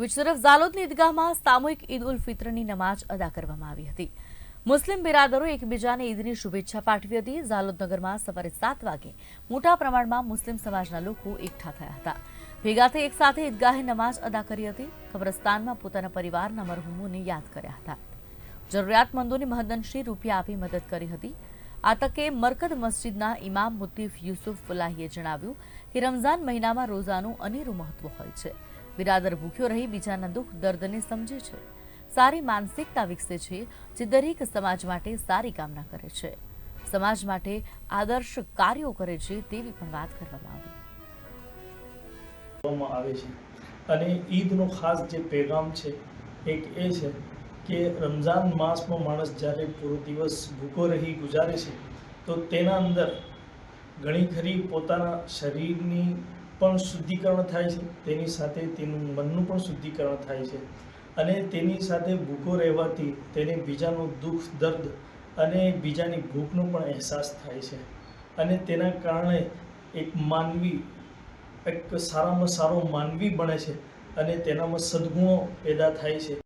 બીજી તરફ ઝાલોદની ઈદગાહમાં સામૂહિક ઈદ ઉલ ફિત્રની નમાજ અદા કરવામાં આવી હતી. મુસ્લિમ બિરાદરો એકબીજાને ઈદની શુભેચ્છા પાઠવી હતી. ઝાલોદ નગરમાં સવારે સાત વાગે મોટા પ્રમાણમાં મુસ્લિમ સમાજના લોકો એકઠા થયા હતા. ભેગા થઈ એકસાથે ઈદગાહે નમાજ અદા કરી હતી. કબ્રસ્તાનમાં પોતાના પરિવારના મરહુમોને યાદ કર્યા હતા. જરૂરિયાતમંદોને મહદંશી રૂપિયા આપી મદદ કરી હતી. આ તકે મરકદ મસ્જિદના ઇમામ મુતીફ યુસુફ ફુલાહીએ જણાવ્યું કે રમઝાન મહિનામાં રોઝાનું અનેરું મહત્વ હોય છે. બિરાદર ભૂખ્યો રહી બીજાના દુઃખ દર્દને સમજે છે. સારી માનસિકતા વિકસે છે, જે દરેક સમાજ માટે સારી કામના કરે છે. સમાજ માટે આદર્શ કાર્યો કરે છે તેવી પણ વાત કરવામાં આવી. છે. અને ઈદનો ખાસ જે પેગામ છે, એક એ છે કે રમઝાન માસમાં માણસ જ્યારે પૂરો દિવસ ભૂખો રહી ગુજારે છે, તો તેના અંદર ઘણી ખરી પોતાના શરીરની પણ શુદ્ધિકરણ થાય છે. તેની સાથે તેનું મનનું પણ શુદ્ધિકરણ થાય છે. અને તેની સાથે ભૂખો રહેવાથી તેને બીજાનું દુઃખ, દર્દ અને બીજાની ભૂખનો પણ અહેસાસ થાય છે. અને તેના કારણે એક માનવી, એક સારામાં સારો માનવી બને છે અને તેનામાં સદગુણો પેદા થાય છે.